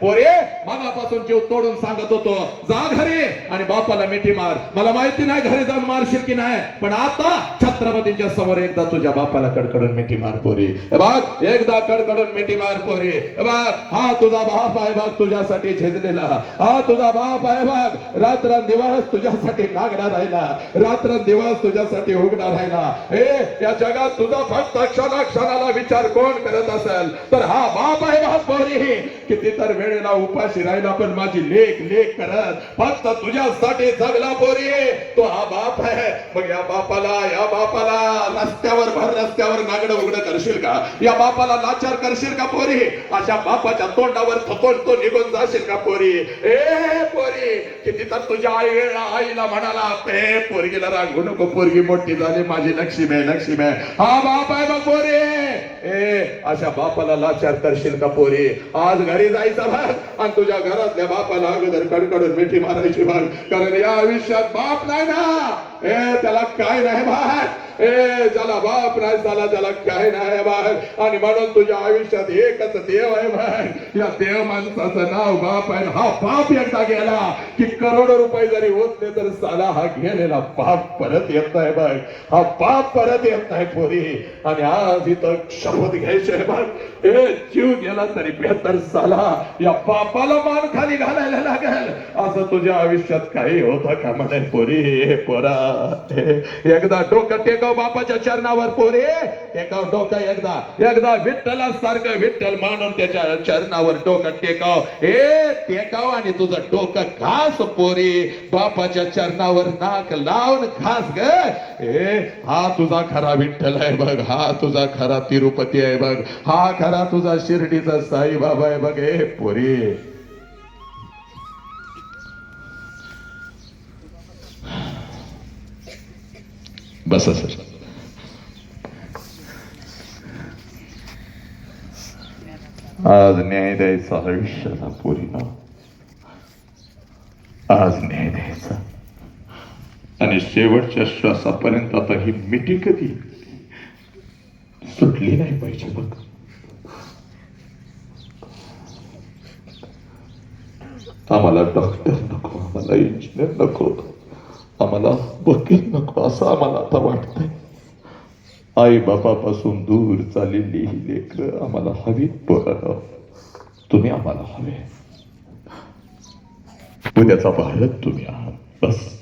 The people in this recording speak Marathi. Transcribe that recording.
पोरे मनापासून जीव तोडून सांगत होतो जा घरी आणि बापाला मिठी मार. मला माहिती नाही घरी जाऊन मारशील की नाही पण आता छत्रपतींच्या समोर एकदा तुझ्या बापाला कडकडून मिठी मार पोरी. बाग एकदा कडकडून मिठी मार पोरी. बाग हा तुझा बाप आहे बाग तुझ्यासाठी झेजलेला. हा तुझा बाप आहे बाग रात्र दिवस तुझ्यासाठी नागणार राहिला. रात्र दिवस तुझ्यासाठी उघडा राहिला. हे या जगात तुझा फक्त क्षणा क्षणाला विचार कोण करत असेल? तर हा बाप आहे बाप पोरी. किती तर वेळेला उपाशी राहिला पण माझी लेख लेख करत. फक्त तुझ्यासाठी जगला पोरी. तो हा बाप आहे. मग या बापाला या बापाला रस्त्यावर भर रस्त्यावर नागड उघड करशील का? या बापाला लाचार करशील का पोरी? अशा बापाच्या तोंडावर थकोन तो निघून जाशील का पोरी? ए पोरी किती तर तुझ्या आई आईला म्हणाला ए पोरगीला रांगू नको पोरगी मोठी झाली माझी लक्ष्मी आहे लक्ष्मी आहे. हा बाप आहे बघ पोरी. ए अशा बापाला लाचार करशील का पोरी? आज घरी जायचा भाग आणि तुझ्या घरातल्या बापाला अगोदर कडकडून मिठी मारायची भाग कारण या आयुष्यात बाप नाही ना. ए त्याला काय नाही भाग ए ज्याला बाप नाही झाला त्याला काय नाही भाग आणि म्हणून तुझ्या आयुष्यात एकच देव आहे भाग या देव माणसाचं नाव बाप आहे. हा बाप एकदा गेला की करोडो रुपये जरी होत नाही तर साला हा गेलेला बाप परत येत आहे बघ हा बाप परत येत नाही पोरी. आणि आज इथं शपथ घ्यायची आहे बघ ए जीव गेला तरी बेहतर साला. या बापाला मान खाली घालायला लागेल. असं तुझ्या आयुष्यात काही होतं का म्हणे? पोरी पोरा. एकदा डोकं टेकव बापाच्या चरणावर पोरी. टेकव डोकं एकदा. एकदा विठ्ठला सारखं विठ्ठल मानून त्याच्या चरणावर डोकं टेकव. ए टेकाव आणि तुझं डोकं घास पोरी. बापाच्या चरणावर नाक लावून घास ग. हे हा तुझा खरा विठ्ठल आहे बघ. हा तुझा खरा तिरुपती आहे बघ. हा खरा तुझा शिर्डीचा साईबाबा आहे बघ. हे पोरी. बसा सर. आज न्याय द्यायचा आयुष्याला पोरीला आज न्याय द्यायचा आणि शेवटच्या श्वासापर्यंत आता ही मिठी कधी सुटली नाही पाहिजे बघ. आम्हाला डॉक्टर नको आम्हाला इंजिनियर नको. आम्हाला वकील नको असं आम्हाला आता वाटतंय आई बापापासून दूर चाललेली ही लेकरं आम्हाला हवी बरं तुम्ही आम्हाला हवे उद्याचा भारत तुम्ही आहात बस